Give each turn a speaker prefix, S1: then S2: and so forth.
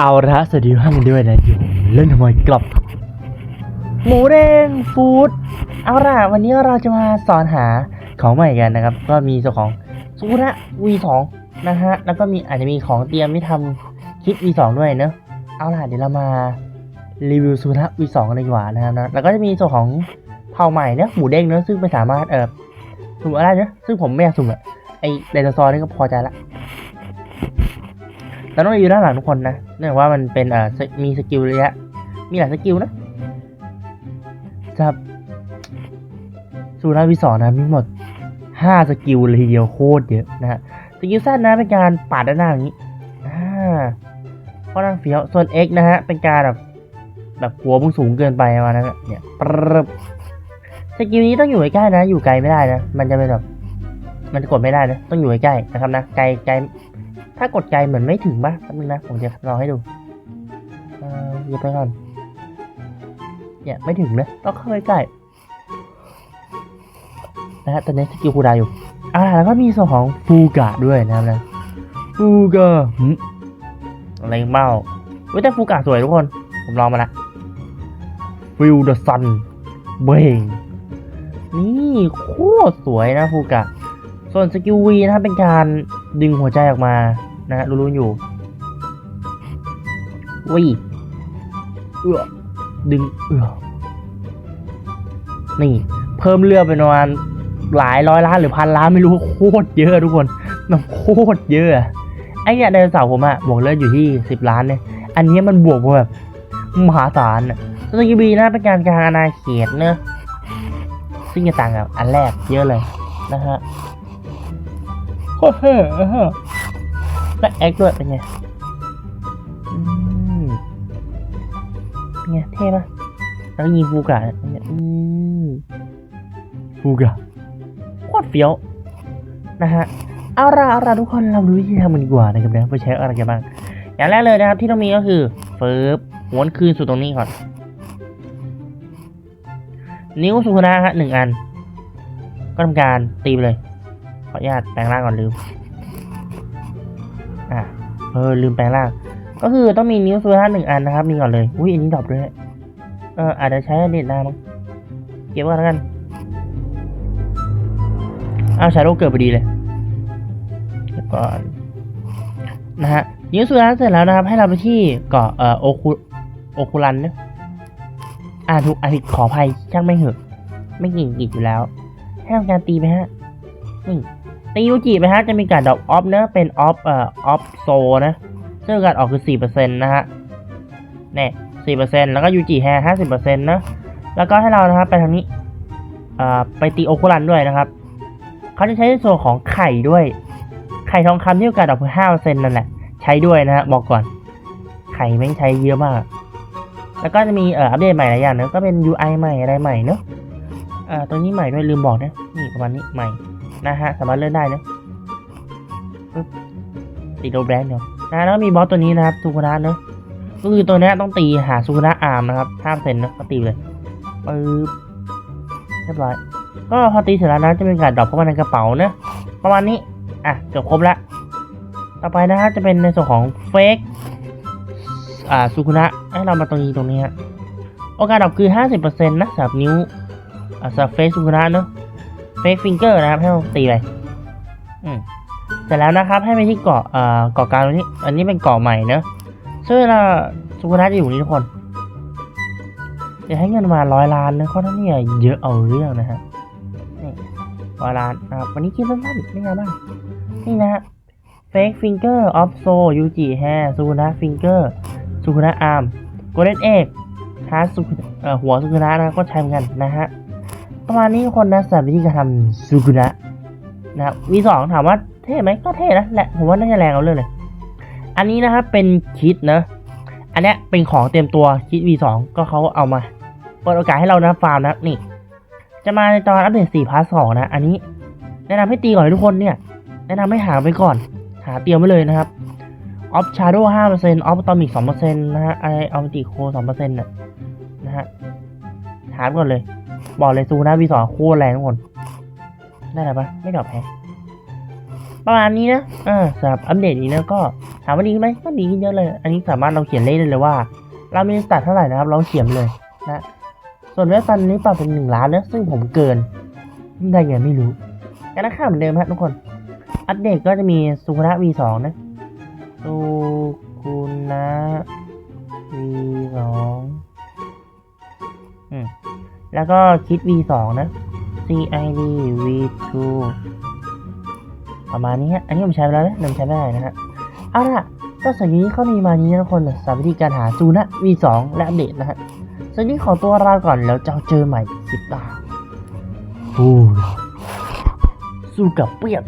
S1: เอาละสวัสดีทุกท่านกันด้วยนะอยู่เล่นทำไมกลับ หมูแดงฟู้ดเอาล่ะวันนี้เราจะมาสอนหาของใหม่กันนะครับ ก็มีส่วนของซูระ V2 นะฮะแล้วก็มีอาจจะมีของเตรียมที่ทำคลิป V2 ด้วยเนอะเอาล่ะเดี๋ยวเรามารีวิวซูระ V2 กันเลยดีกว่านะครับนะแล้วก็จะมีส่วนของเผ่าใหม่เนอะหมูเด้งเนอะซึ่งไม่สามารถเออสุ่มอะไรเนอะซึ่งผมไม่อยากสุ่มอะไอไดโนเสาร์นี่ก็พอใจละ เราต้องรีวิวด้านหลังทุกคนนะ เนื่องจากว่ามันเป็นเอ่อมีสกิลระยะ มีหลายสกิลนะครับสูราวิสอนนะมีหมดห้าสกิลเลยทีเดียวโคตรเยอะนะฮะ สกิลสั้นนะเป็นการปาดด้านหน้าอย่างนี้อ่าเพราะนั่งเฟี้ยวส่วน X นะฮะ เป็นการแบบแบบหัวมึงสูงเกินไปประมาณนั้นอะเนี่ยปรึบสกิลนี้ต้องอยู่ใกล้ๆนะ อยู่ไกลไม่ได้นะ มันจะเป็นแบบ มันจะกดไม่ได้นะ ต้องอยู่ใกล้ๆนะครับนะ ไกลไกล ถ้ากดไกลเหมือนไม่ถึงป่ะแป๊บนึงนะ ผมจะลอให้ดูเออหยิบไปก่อน เนี่ยไม่ถึงนะต้องเข้าไปใกล้นะฮะตอนนี้สกิลคูดาอยู่อ่าแล้วก็มีส่วนของฟูกะด้วยนะครับนะฟูกะอะไรเมาเว้ยแต่ฟูกะสวยทุกคน ผมลองมาละ Feel the sun เบ่งนี่โคตรสวยนะฟูกะ ส่วนสกิลวีนะครับเป็นการดึงหัวใจออกมา นะฮะรู้ๆอยู่วีเอือดึงเอือนี่ เพิ่มเลือดไปประมาณหลายร้อยล้านหรือพันล้านไม่รู้โคตรเยอะทุกคนมันโคตรเยอะไอ้เนี่ยไดโนเสาร์ผมอะบวกเลือดอยู่ที่สิบล้านเนี่ยอันนี้มันบวกมาแบบมหาศาลอะส่วนสกิลวีนะเป็นการกลางอาณาเขตเนอะซึ่งจะต่างกับอันแรกเยอะเลยนะฮะโอ้โห และแอคด้วยเป็นไงเป็นไงเท่ปะแล้วยิงฟูกะเป็นไงอืมฟูกะโคตรเฟี้ยวนะฮะเอาละเอาละทุกคนเรารู้วิธีทำมันดีกว่านะครับนะไปใช้อะไรกันบ้างอย่างแรกเลยนะครับที่ต้องมีก็คือเฟิร์บหวนคืนสู่ตรงนี้ก่อน นิ้วสุขนะฮะหนึ่งอัน ก็ทำการตีไปเลย ขออนุญาตแปลงร่างก่อนลืม อะเออลืมแปลงร่าง ก็คือต้องมีนิ้วซูท่าหนึ่งอันนะครับ มีก่อนเลย อุ้ยอันนี้ดรอปด้วยเอออาจจะใช้เด็ดหน้ามั้งเก็บไว้แล้วกันอ้าวชาโดเกิดพอดีเลยเก็บก่อนนะฮะนิ้วซูท่าเสร็จแล้วนะครับ ให้เราไปที่เกาะเอ่อโอคุโอคุรันเนี่ยอ่าถูกอ่าผิดขออภัยช่างไม่เหอะ ไม่เก่งกิจอยู่แล้ว ให้ทำการตีไปฮะนี่ ตียูจิไปฮะจะมีการดรอปออฟเนอะเป็นออฟเอ่อออฟโซนะซึ่งการออกคือ4%นะฮะเนี่ย4%แล้วก็ยูจิแฮร์50%นะแล้วก็ให้เรานะครับไปทางนี้เอ่อไปตีโอคุรันด้วยนะครับเขาจะใช้ในส่วนของไข่ด้วย ไข่ทองคำที่โอกาสดรอปคือ5%นั่นแหละใช้ด้วยนะฮะบอกก่อน ไข่แม่งใช้เยอะมาก แล้วก็จะมีเอ่ออัปเดตใหม่หลายอย่างนะก็เป็น UI ใหม่อะไรใหม่เนอะเอ่อตัวนี้ใหม่ด้วยลืมบอกนะนี่ประมาณนี้ใหม่ นะฮะ สามารถเลื่อนได้นะติดโดแบงค์เดียนะแล้วมีบอสตัวนี้นะครับซูคุระเนอะก็คือตัวนี้ต้องตีหาซูคุระอาร์มนะครับห้ามเซนนะก็ตีเลยปึ๊บเรียบร้อย ก็พอตีเสร็จแล้วนะจะเป็นการดรอปเข้ามาในกระเป๋าเนะประมาณนี้ อะเกือบครบละต่อไปนะฮะจะเป็นในส่วนของเฟกอ่าซูคุระให้เรามาตรงนี้ตรงนี้ฮะโอกาสดรอปคือห้าสิบเปอร์เซ็นต์นะสำหรับนิ้วอ่าสำหรับเฟกซูคุระเนอะ เฟกฟิงเกอร์นะครับให้เราตีไปอืมเสร็จแล้วนะครับให้ไปที่เกาะเอ่อเกาะกลางตรงนี้ อันนี้เป็นเกาะใหม่เนอะซึ่งเวลาสุกุนะจะอยู่นี่ทุกคนจะให้เงินมาร้อยล้านนะเขาทั้งนี้เยอะเอาเรื่องนะฮะนี่ร้อยล้านนะครับวันนี้คิดสั้นๆไม่ยาวมากนี่นะฮะ Fake Finger of Soul Yuji Hair สุกุนะ Finger สุกุนะ Arm Golden Egg ฮาร์สุเอ่อหัวสุกุนะนะก็ใช้เหมือนกันนะฮะ ประมาณนี้ทุกคนนะสำหรับวิธีการทำซูกุนะนะครับวีสองถามว่าเท่ไหมก็เท่นะแหละผมว่าน่าจะแรงเอาเรื่องเลย อันนี้นะครับเป็นคิดนะอันนี้เป็นของเตรียมตัวคิด V2 ก็เขาเอามาเปิดโอกาสให้เรานะฟาร์มนะนี่ จะมาในตอนอัปเดต4พาร์ท2นะ อันนี้ แนะนำให้ตีก่อนทุกคนเนี่ย แนะนำให้หาไปก่อน หาเตรียมไว้เลยนะครับออฟชาร์โดห้าเปอร์เซ็นต์ออฟตอมิกสองเปอร์เซ็นต์นะฮะไอออมติโคสองเปอร์เซ็นต์นะนะฮะหาไปก่อนเลย บอกเลยซูนะวีสองโคตรแรงทุกคน ได้หรอปะไม่ดรอปแฮะประมาณนี้นะเออสำหรับอัปเดตนี้นะก็ถามว่าดีขึ้นไหมก็ดีขึ้นเยอะเลย อันนี้สามารถเราเขียนเลขได้เลยว่า เรามีสแตทเท่าไหร่นะครับ เราเขียนเลยนะ ส่วนเว็บตันนี้ปรับเป็นหนึ่งล้านนะซึ่งผมเกินได้ไงไม่รู้กันนะค่าเหมือนเดิมฮะทุกคน อัปเดตก็จะมีสุคุนะ V2 นะสุคุนะ V2 อืม แล้วก็คิด V2 นะ CID V2 ประมาณนี้ฮะ อันนี้ผมใช้ไปแล้วนะนำใช้ไม่ได้นะฮะ เอาล่ะก็สัญญาเข้านี้มานี้นะทุกคนสามวิธีการหาซูนะ V2 และอัปเดตนะฮะสัญญาขอตัวลาก่อนแล้วจะเจอใหม่คลิปหน้าโอ้สู้กับเปียก